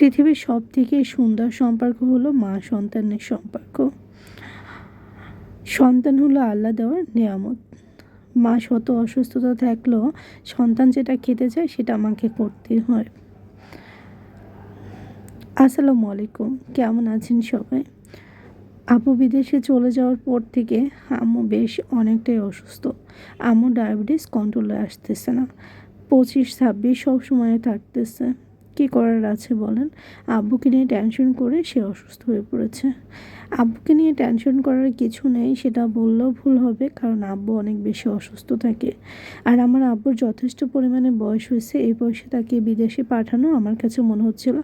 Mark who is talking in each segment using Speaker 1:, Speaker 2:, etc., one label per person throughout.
Speaker 1: পৃথিবীর সব থেকে সুন্দর সম্পর্ক হলো মা সন্তানের সম্পর্ক। সন্তান হলো আল্লাহ দেওয়ার নিয়ামত। মা শত অসুস্থতা থাকলেও সন্তান যেটা খেতে চায় সেটা আমাকে করতে হয়। আসসালামু আলাইকুম, কেমন আছেন সবাই? আপু বিদেশে চলে যাওয়ার পর থেকে আম্মু বেশ অনেকটাই অসুস্থ। আম্মু ডায়াবেটিস কন্ট্রোলে আসতেছে না। পঁচিশ ছাব্বিশ সব সময় থাকতেছে। কী করার আছে বলেন? আব্বুকে নিয়ে টেনশন করে সে অসুস্থ হয়ে পড়েছে। আব্বুকে নিয়ে টেনশন করার কিছু নেই, সেটা বললেও ভুল হবে, কারণ আব্বু অনেক বেশি অসুস্থ থাকে। আর আমার আব্বুর যথেষ্ট পরিমাণে বয়স হয়েছে, এই বয়সে তাকে বিদেশে পাঠানো আমার কাছে মনে হচ্ছিল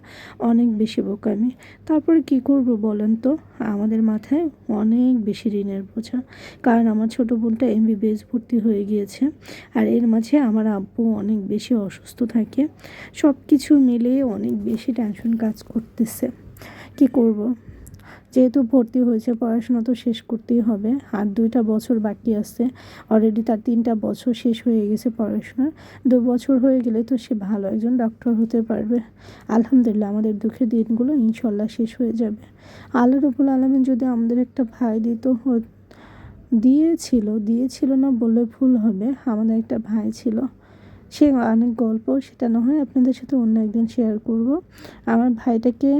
Speaker 1: অনেক বেশি বোকামি। তারপরে কি করব বলেন তো? আমাদের মাথায় অনেক বেশি ঋণের বোঝা। কারণ আমার ছোটো বোনটা এমবিবিএস ভর্তি হয়ে গিয়েছে আর এর মাঝে আমার আব্বু অনেক বেশি অসুস্থ থাকে। সব কিছু মিলে অনেক বেশি টেনশন কাজ করতেছে। কি করব? যেহেতু ভর্তি হয়েছে, পড়াশোনা তো শেষ করতেই হবে। আর দুইটা বছর বাকি আছে। অলরেডি তার তিনটা বছর শেষ হয়ে গেছে পড়াশোনার। দু বছর হয়ে গেলে তো সে ভালো একজন ডক্টর হতে পারবে। আলহামদুলিল্লাহ, আমাদের দুঃখের দিনগুলো ইনশাল্লাহ শেষ হয়ে যাবে। আল্লাহ রবুল আলমিন যদি আমাদের একটা ভাই দিত দিয়েছিল দিয়েছিল না বললে ভুল হবে। আমাদের একটা ভাই ছিল। সে অনেক গল্প, সেটা না হয় আপনাদের সাথে অন্য একদিন শেয়ার করব। আমার ভাইটাকে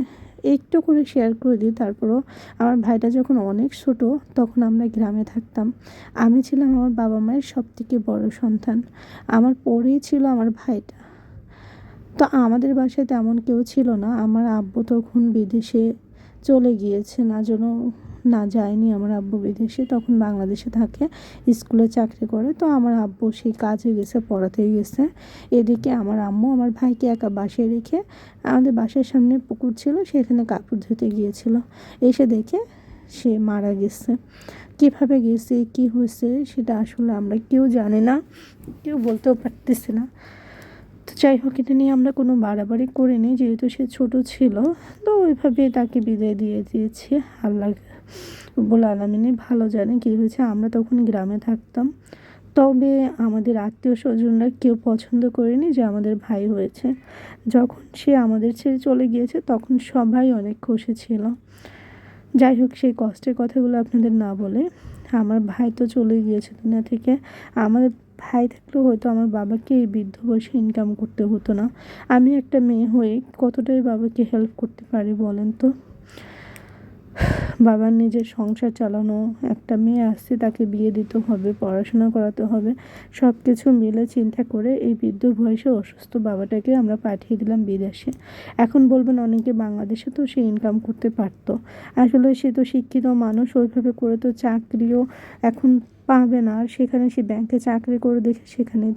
Speaker 1: একটু করে শেয়ার করে দিই, তারপরও আমার ভাইটা যখন অনেক ছোট, তখন আমরা গ্রামে থাকতাম। আমি ছিলাম আমার বাবা মায়ের সব থেকে বড় সন্তান। আমার পরেই ছিল আমার ভাইটা। তো আমাদের বাসায় তেমন কেউ ছিল না। আমার আব্বু তখন বিদেশে চলে গিয়েছে, না যেন না যায়নি আমার আব্বু বিদেশে, তখন বাংলাদেশে থাকে, স্কুলে চাকরি করে। তো আমার আব্বু সেই কাজে গেছে পড়াতে গেছে। এদিকে আমার আম্মু আমার ভাইকে একা বাসায় রেখে আমাদের বাসার সামনে পুকুর ছিল, সেখানে কাপড় ধুতে গিয়েছিল। এসে দেখে সে মারা গেছে। কীভাবে গেছে, কি হয়েছে, সেটা আসলে আমরা কেউ জানি না, কেউ বলতেও পারতেছে না। তো যাই হোক, এটা নিয়ে আমরা কোনো বাড়াবাড়ি করিনি, যেহেতু সে ছোট ছিল। তো ওইভাবে তাকে বিদায় দিয়ে দিয়েছি। আল্লাহ বলে আলামিনী, ভালো জানে কী হয়েছে, আমরা তখন গ্রামে থাকতাম। তবে আমাদের আত্মীয় স্বজনরা কেউ পছন্দ করেনি যে আমাদের ভাই হয়েছে। যখন সে আমাদের ছেড়ে চলে গিয়েছে, তখন সবাই অনেক খুশি ছিল। যাই হোক, সেই কষ্টের কথাগুলো আপনাদের না বলে, আমার ভাই তো চলে গিয়েছে দুনিয়া থেকে। আমাদের ভাই থাকলেও হয়তো আমার বাবাকে এই বৃদ্ধ বয়সে ইনকাম করতে হতো না। আমি একটা মেয়ে হয়ে কতটাই বাবাকে হেল্প করতে পারি বলেন তো? বাবার নিজের সংসার চালানো, একটা মেয়ে আসছে তাকে বিয়ে দিতে হবে, পড়াশোনা করাতে হবে সব কিছু মিলে চিন্তা করে এই বৃদ্ধ বয়সে অসুস্থ বাবাটাকে আমরা পাঠিয়ে দিলাম বিদেশে। এখন বলবেন অনেকে বাংলাদেশে তো সে ইনকাম করতে পারতো। আসলে সে তো শিক্ষিত মানুষ, ওইভাবে করে তো চাকরিও এখন পাবে না। আর সেখানে সে ব্যাংকে চাকরি করে দেখে সেখানে